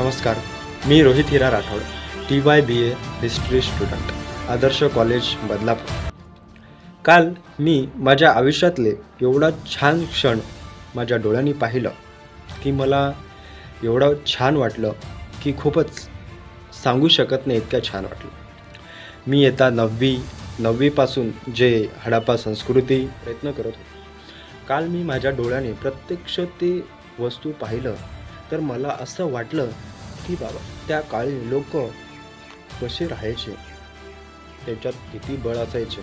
नमस्कार मी Rohit Hira Rathod T Y B A history student Adarsh college Badlapur. काल मी माझ्या आयुष्यातले एवढा छान क्षण माझ्या डोळ्यांनी पाहिलं की मला एवढं छान वाटलं की खूपच सांगू शकत नाही इतक्या छान वाटलं. मी येता नववी नववीपासून जे हडप्पा संस्कृती प्रयत्न करत होतो. काल मी माझ्या डोळ्याने प्रत्यक्ष ते वस्तू पाहिलं तर मला असं वाटलं की बाबा त्या काळी लोक कसे राहायचे? त्याच्यात किती बळ असायचे?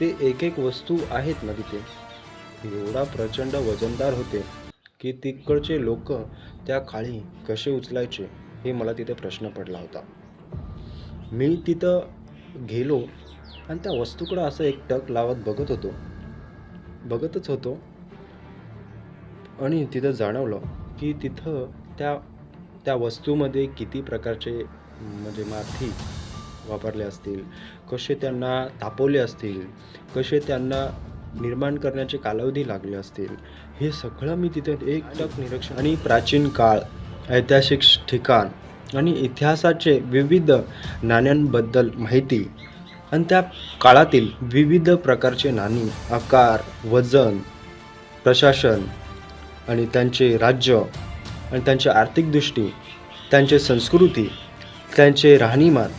ते एक एक वस्तू आहेत ना तिथे. एवढा प्रचंड वजनदार होते की तिकडचे लोक त्या काळी कसे उचलायचे हे मला तिथे प्रश्न पडला होता. मी तिथं गेलो आणि त्या वस्तूकडं असं एक टक लावत बघत होतो. बघतच होतो. आणि तिथं जाणवलं की तिथं त्या त्या वस्तूमध्ये किती प्रकारचे म्हणजे माती वापरले असतील कसे त्यांना तापवले असतील कसे त्यांना निर्माण करण्याचे कालावधी लागले असतील हे सगळं मी तिथे एक टक निरीक्षण आणि प्राचीन काळ ऐतिहासिक ठिकाण आणि इतिहासाचे विविध नाण्यांबद्दल माहिती आणि त्या काळातील विविध प्रकारचे नाणी आकार वजन प्रशासन आणि त्यांचे राज्य आणि त्यांची आर्थिक दृष्टी त्यांचे संस्कृती त्यांचे राहणीमान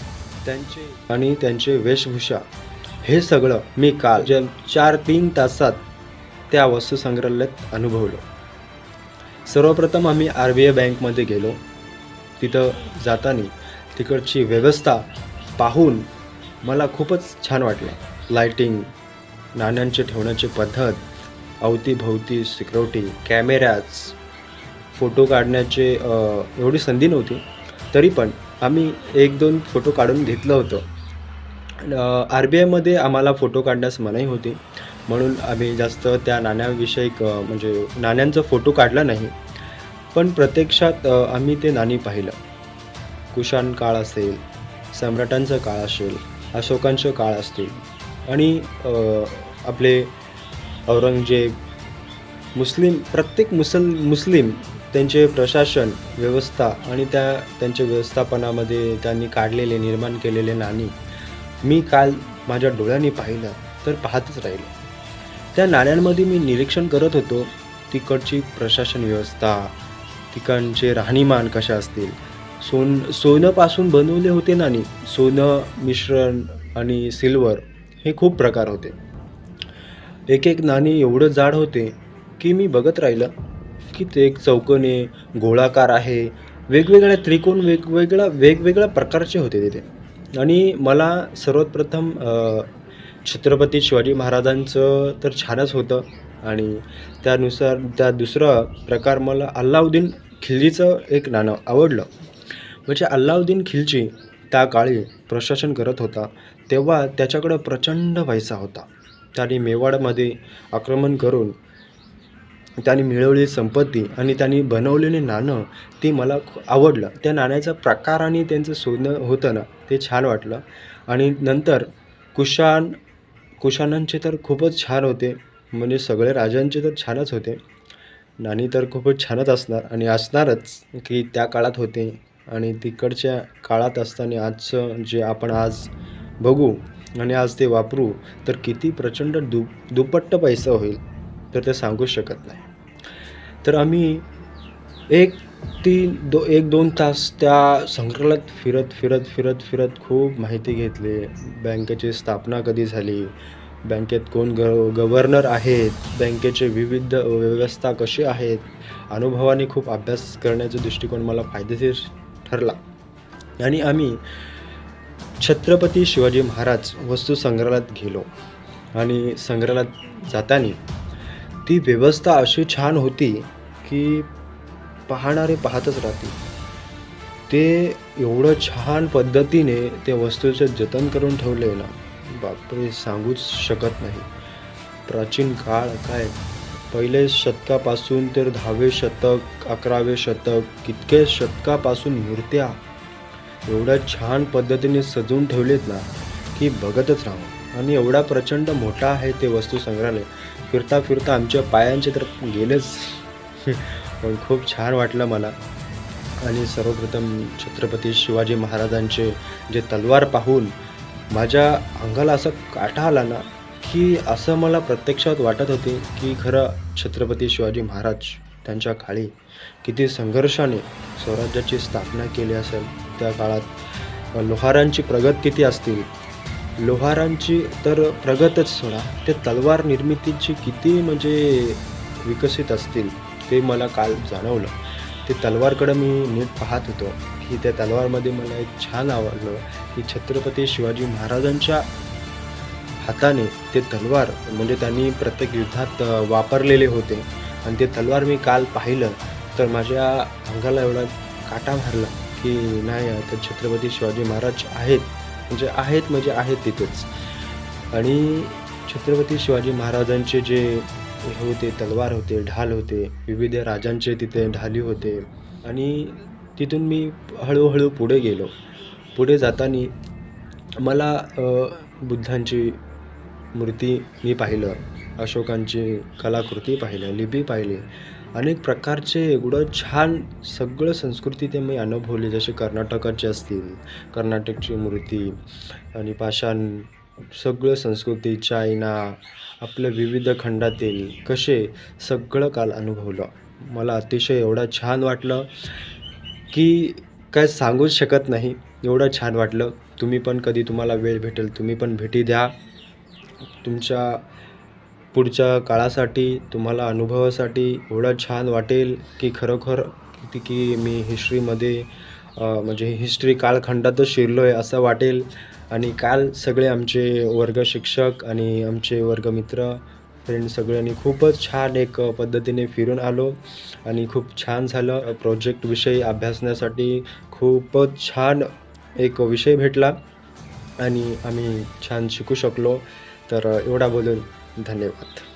त्यांचे आणि त्यांचे वेशभूषा हे सगळं मी काल जे चार तीन तासात त्या वस्तू संग्रहालयात अनुभवलं. सर्वप्रथम आम्ही आर बी आय बँकमध्ये गेलो. तिथं जाताना तिकडची व्यवस्था पाहून मला खूपच छान वाटलं. लायटिंग नाण्यांचे ठेवण्याची पद्धत अवतीभोवती सिक्युरिटी कॅमेऱ्याज फोटो काढण्याचे एवढी संधी नव्हती. तरी पण आम्ही एक दोन फोटो काढून घेतलं होतं. आर बी आयमध्ये आम्हाला फोटो काढण्यास मनाई होती. म्हणून आम्ही जास्त त्या नाण्याविषयक म्हणजे नाण्यांचा फोटो काढला नाही. पण प्रत्यक्षात आम्ही ते नाणी पाहिलं. कुशाण काळ असेल सम्राटांचा काळ असेल अशोकांचं काळ असतील आणि आपले औरंगजेब मुस्लिम प्रत्येक मुसल मुस्लिम त्यांचे प्रशासन व्यवस्था आणि त्या त्यांच्या व्यवस्थापनामध्ये त्यांनी काढलेले निर्माण केलेले नाणी मी काल माझ्या डोळ्यांनी पाहिलं तर पाहतच राहिलो. त्या नाण्यांमध्ये मी निरीक्षण करत होतो. तिकडची प्रशासन व्यवस्था तिकडचे राहणीमान कशा असतील? सोन सोनंपासून बनवले होते नाणी. सोनं मिश्रण आणि सिल्वर हे खूप प्रकार होते. एक एक नाणी एवढं जाड होते की मी बघत राहिलं. की ते एक चौकोनी गोळाकार आहे. वेगवेगळ्या त्रिकोण वेगवेगळ्या वेगवेगळ्या प्रकारचे होते तिथे. आणि मला सर्वात प्रथम छत्रपती शिवाजी महाराजांचं तर छानच होतं. आणि त्यानुसार त्या दुसरा प्रकार मला अल्लाउद्दीन खिल्जीचं एक नाणं आवडलं. म्हणजे अल्लाउद्दीन खिलजी त्या काळी प्रशासन करत होता. तेव्हा त्याच्याकडं प्रचंड पैसा होता. त्याने मेवाडमध्ये आक्रमण करून त्यांनी मिळवलेली संपत्ती आणि त्यांनी बनवलेले नाणं ते मला खू- आवडलं. त्या नाण्याचा प्रकार आणि त्यांचं सोनं होतं ना ते छान वाटलं. आणि नंतर कुशाण कुशाणांचे तर खूपच छान होते. म्हणजे सगळे राजांचे तर छानच होते. नाणी तर खूपच छानच असणार आणि असणारच की त्या काळात होते. आणि तिकडच्या काळात असताना आजचं जे आपण आज बघू आणि आज ते वापरू तर किती प्रचंड दु दुपट्ट पैसा होईल. तर ते सांगूच शकत नाही. तर आम्ही एक तीन दो एक दोन तास त्या संग्रहालयात फिरत फिरत फिरत फिरत खूप माहिती घेतली. बँकेची स्थापना कधी झाली? बँकेत कोण ग गव्हर्नर आहेत? बँकेचे विविध व्यवस्था कशी आहेत? अनुभवाने खूप अभ्यास करण्याचा दृष्टिकोन मला फायदेशीर ठरला. आणि आम्ही छत्रपती शिवाजी महाराज वस्तू संग्रहालयात गेलो. आणि संग्रहालयात जाताना ती व्यवस्था अशी छान होती की पाहणारे पाहतच राहतील. ते एवढं छान पद्धतीने त्या वस्तूचं जतन करून ठेवले ना बापरे सांगूच शकत नाही. प्राचीन काळ काय? पहिले शतकापासून तर दहावे शतक अकरावे शतक कितके शतकापासून मूर्त्या एवढ्या छान पद्धतीने सजवून ठेवलेत ना की बघतच राहू आणि एवढा प्रचंड मोठा आहे ते वस्तू संग्रहालय. फिरता फिरता आमच्या पायांचे तर गेलेच. पण खूप छान वाटलं मला. आणि सर्वप्रथम छत्रपती शिवाजी महाराजांचे जे तलवार पाहून माझ्या अंगाला असं काटा आला ना की असं मला प्रत्यक्षात वाटत होते की खरं छत्रपती शिवाजी महाराज त्यांच्या काळी किती संघर्षाने स्वराज्याची स्थापना केली असेल. त्या काळात लोहारांची प्रगत किती असतील लोहारांची तर प्रगतच सोडा. ते तलवार निर्मितीची किती म्हणजे विकसित असतील ते मला काल जाणवलं. ते तलवारकडं मी नीट पाहत होतो की त्या तलवारमध्ये मला एक छान आवडलं की छत्रपती शिवाजी महाराजांच्या हाताने ते तलवार म्हणजे त्यांनी प्रत्येक युद्धात वापरलेले होते. आणि ते तलवार मी काल पाहिलं. तर माझ्या अंगाला एवढा काटा मारला की नाही तर छत्रपती शिवाजी महाराज आहेत. म्हणजे आहेत म्हणजे आहेत तिथेच. आणि छत्रपती शिवाजी महाराजांचे जे हे होते तलवार होते ढाल होते विविध राजांचे तिथे ढाली होते. आणि तिथून मी हळूहळू पुढे गेलो. पुढे जाताना मला बुद्धांची मूर्ती मी पाहिलं अशोकांची कलाकृती पाहिलं लिपी पाहिली. अनेक प्रकारचे एवढं छान सगळं संस्कृती ते मी अनुभवली जसे कर्नाटकाचे असतील कर्नाटकची मूर्ती आणि पाषाण सगळं संस्कृती चायना आपल्या विविध खंडातील कसे सगळं काल अनुभवलं. मला अतिशय एवढं छान वाटलं की काय सांगूच शकत नाही एवढं छान वाटलं. तुम्ही पण कधी तुम्हाला वेळ भेटेल तुम्ही पण भेटी द्या. तुमच्या पुढच्या काळासाठी तुम्हाला अनुभवासाठी एवढं छान वाटेल की खरोखर किती की मी हिस्ट्रीमध्ये म्हणजे हिस्ट्री कालखंडातच शिरलो आहे असं वाटेल. आणि काल सगळे आमचे वर्ग शिक्षक आणि आमचे वर्गमित्र फ्रेंड सगळ्यांनी खूपच छान एक पद्धतीने फिरून आलो आणि खूप छान झालं. प्रोजेक्टविषयी अभ्यासण्यासाठी खूपच छान एक विषय भेटला आणि आम्ही छान शिकू शकलो. तर एवढा बोलून धन्यवाद.